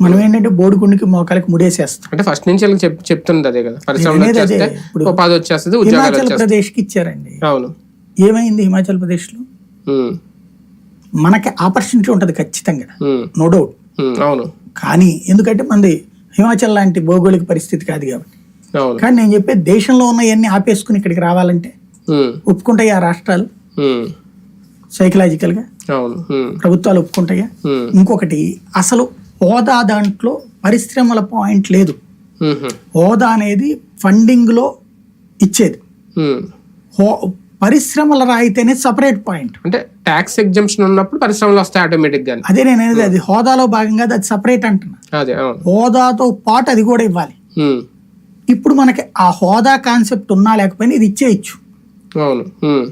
మనం ఏంటంటే బోడిగుండికి మోకాలకి ముడేసేస్తాం. అంటే ఫస్ట్ నుంచి వాళ్ళకి చెప్ చెప్తున్నది అదే కదా. పది వచ్చేస్తుంది హిమాచల్ ప్రదేశ్కి ఇచ్చారండి. అవును. ఏమైంది హిమాచల్ ప్రదేశ్లో? ఉమ్, మనకి ఆపర్చునిటీ ఉంటుంది ఖచ్చితంగా. నో డౌట్ అవును. కానీ ఎందుకంటే మనది హిమాచల్ లాంటి భౌగోళిక పరిస్థితి కాదు కాబట్టి. కానీ నేను చెప్పే దేశంలో ఉన్నవన్నీ ఆపేసుకుని ఇక్కడికి రావాలంటే ఒప్పుకుంటాయి ఆ రాష్ట్రాలు? అవును. ఉమ్, ప్రభుత్వాలు ఒప్పుకుంటాయా? ఇంకొకటి అసలు హోదా దాంట్లో పరిశ్రమల పాయింట్ లేదు. హోదా అనేది ఫండింగ్లో ఇచ్చేది. హో పరిశ్రమల రాయితీ అనేది సపరేట్ పాయింట్. అంటే ట్యాక్స్ ఎగ్జంప్షన్ ఉన్నప్పుడు పరిశ్రమలు వస్తాయి ఆటోమేటిక్గా అదే నేను అనేది అది హోదాలో భాగంగా అది సపరేట్ అంటున్నా. హోదాతో పాటు అది కూడా ఇవ్వాలి. ఇప్పుడు మనకి ఆ హోదా కాన్సెప్ట్ ఉన్నా లేకపోయినా ఇది ఇచ్చేయచ్చు. ఉమ్.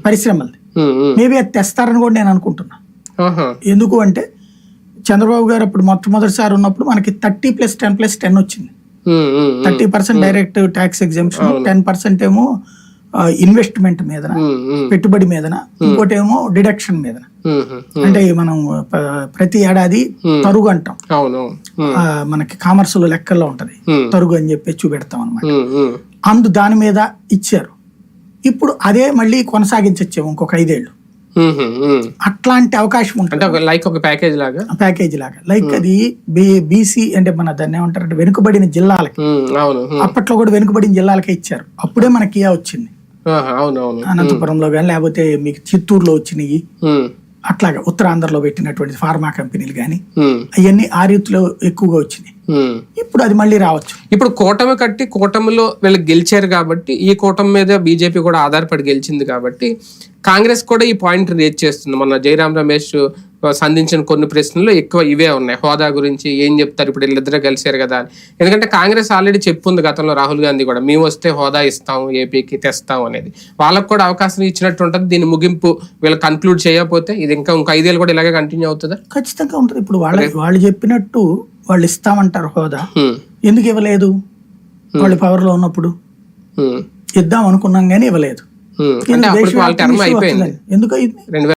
మేబీ అది తెస్తారని కూడా నేను అనుకుంటున్నా. ఎందుకు అంటే చంద్రబాబు గారు అప్పుడు మొట్టమొదటిసారి ఉన్నప్పుడు మనకి thirty plus ten plus ten వచ్చింది. Thirty percent direct tax exemption ten percent ఏమో ఇన్వెస్ట్మెంట్ మీదన పెట్టుబడి మీదన ఇంకోటి ఏమో డిడక్షన్ మీదన. ఉమ్. అంటే మనం ప్రతి ఏడాది తరుగు అంటాం. మనకి కామర్స్లో లెక్కల్లో ఉంటది. తరుగు అని చెప్పి చూపెడతాం అనమాట. అందు దాని మీద ఇచ్చారు. ఇప్పుడు అదే మళ్ళీ కొనసాగించచ్చాము ఇంకొక ఐదేళ్ళు. అట్లాంటి అవకాశం ఉంటుంది. లైక్ ఒక ప్యాకేజ్ లాగా? ప్యాకేజ్ లాగా. లైక్ అది బీసీ అంటే మన దాన్ని ఏమంటారంటే వెనుకబడిన జిల్లాలకి. అప్పట్లో కూడా వెనుకబడిన జిల్లాలకే ఇచ్చారు. అప్పుడే మనకి కియా వచ్చింది. అనంతపురంలో కానీ లేకపోతే మీకు చిత్తూరులో వచ్చినాయి. అట్లాగా ఉత్తరాంధ్రలో పెట్టినటువంటి ఫార్మా కంపెనీలు కానీ అవన్నీ ఆ రీతిలో ఎక్కువగా వచ్చినాయి. ఇప్పుడు అది మళ్ళీ రావచ్చు. ఇప్పుడు కూటమి కట్టి కూటమిలో వీళ్ళు గెలిచారు కాబట్టి ఈ కూటమి మీద బీజేపీ కూడా ఆధారపడి గెలిచింది కాబట్టి కాంగ్రెస్ కూడా ఈ పాయింట్ రేజ్ చేస్తుంది. మొన్న జయరాం రమేష్ సంధించిన కొన్ని ప్రశ్నలు ఎక్కువ ఇవే ఉన్నాయి. హోదా గురించి ఏం చెప్తారు? ఇప్పుడు వీళ్ళిద్దరూ కలిశారు కదా అని. ఎందుకంటే కాంగ్రెస్ ఆల్రెడీ చెప్పుంది గతంలో రాహుల్ గాంధీ కూడా. మేము వస్తే హోదా ఇస్తాం ఏపీకి తెస్తాం అనేది. వాళ్ళకు కూడా అవకాశం ఇచ్చినట్టు ఉంటుంది. దీని ముగింపు వీళ్ళు కన్క్లూడ్ చేయకపోతే ఇది ఇంకా ఇంకా ఐదేళ్ళు కూడా ఇలాగే కంటిన్యూ అవుతుందా? ఖచ్చితంగా ఉంటుంది. ఇప్పుడు వాళ్ళ వాళ్ళు చెప్పినట్టు వాళ్ళు ఇస్తామంటారు హోదా ఎందుకు ఇవ్వలేదు? వాళ్ళు పవర్లో ఉన్నప్పుడు ఇద్దాం అనుకున్నాం కానీ ఇవ్వలేదు. ఎందుకు అయింది?